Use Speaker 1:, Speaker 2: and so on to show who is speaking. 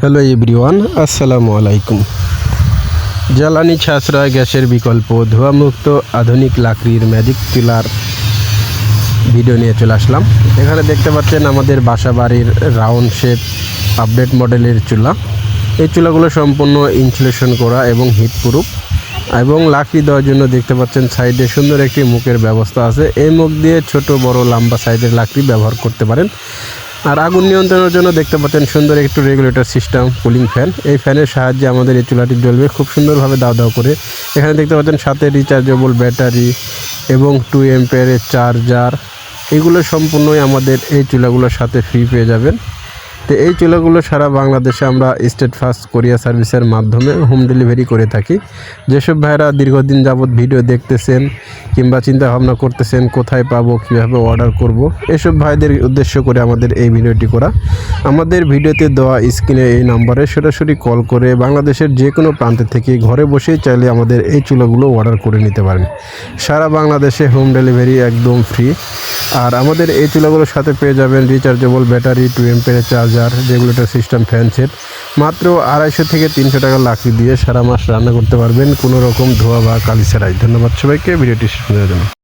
Speaker 1: Hello everyone আসসালামু আলাইকুম জ্বালানি সাশ্রয় গ্যাসের বিকল্প, ধোঁয়ামুক্ত আধুনিক লাকড়ির ম্যাজিক চুলার ভিডিও নিয়ে চলে আসলাম। এখানে দেখতে পাচ্ছেন আমাদের বাসা বাড়ির রাউন্ড শেপ আপডেট মডেলের চুলা। এই চুলাগুলো সম্পূর্ণ ইনসুলেশন করা এবং হিট প্রুফ এবং লাকড়ি দেওয়ার জন্য দেখতে পাচ্ছেন সাইডে সুন্দর একটি মুখের ব্যবস্থা আছে। এই মুখ দিয়ে ছোট, বড়, লম্বা সাইজের লাকড়ি ব্যবহার করতে পারেন। আর আগুন নিয়ন্ত্রণের জন্য দেখতে পাচ্ছেন সুন্দর একটু রেগুলেটর সিস্টেম কুলিং ফ্যান এই ফ্যানের সাহায্যে আমাদের এই চুলাটি জ্বলবে খুব সুন্দরভাবে দাও দাও করে। এখানে দেখতে পাচ্ছেন সাথে রিচার্জেবল ব্যাটারি এবং টু এম্পেয়ারের চার্জার এগুলো সম্পূর্ণই আমাদের এই চুলাগুলোর সাথে ফ্রি পেয়ে যাবেন। তো এই চুলাগুলো সারা বাংলাদেশে আমরা স্টেট ফার্স্ট কোরিয়া সার্ভিসের মাধ্যমে হোম ডেলিভারি করে থাকি। যেসব ভাইরা দীর্ঘদিন যাবৎ ভিডিও দেখতেছেন কিংবা চিন্তা ভাবনা করতেছেন কোথায় পাবো, কীভাবে অর্ডার করব, এসব ভাইদের উদ্দেশ্য করে আমাদের এই ভিডিওটি করা। আমাদের ভিডিওতে দেওয়া স্ক্রিনে এই নাম্বারে সরাসরি কল করে বাংলাদেশের যে কোনো প্রান্ত থেকে ঘরে বসেই চাইলে আমাদের এই চুলাগুলো অর্ডার করে নিতে পারেন। সারা বাংলাদেশে হোম ডেলিভারি একদম ফ্রি আর আমাদের এই চুলাগুলোর সাথে পেয়ে যাবেন rechargeable battery two ampere charger regulator system fan set মাত্র আড়াইশো থেকে তিনশো টাকা লাকড়ি দিয়ে সারা মাস রান্না করতে পারবেন কোনো রকম ধোয়া বা কালি ছাড়াই। ধন্যবাদ সবাইকে, ভিডিওটি শেষ জন্য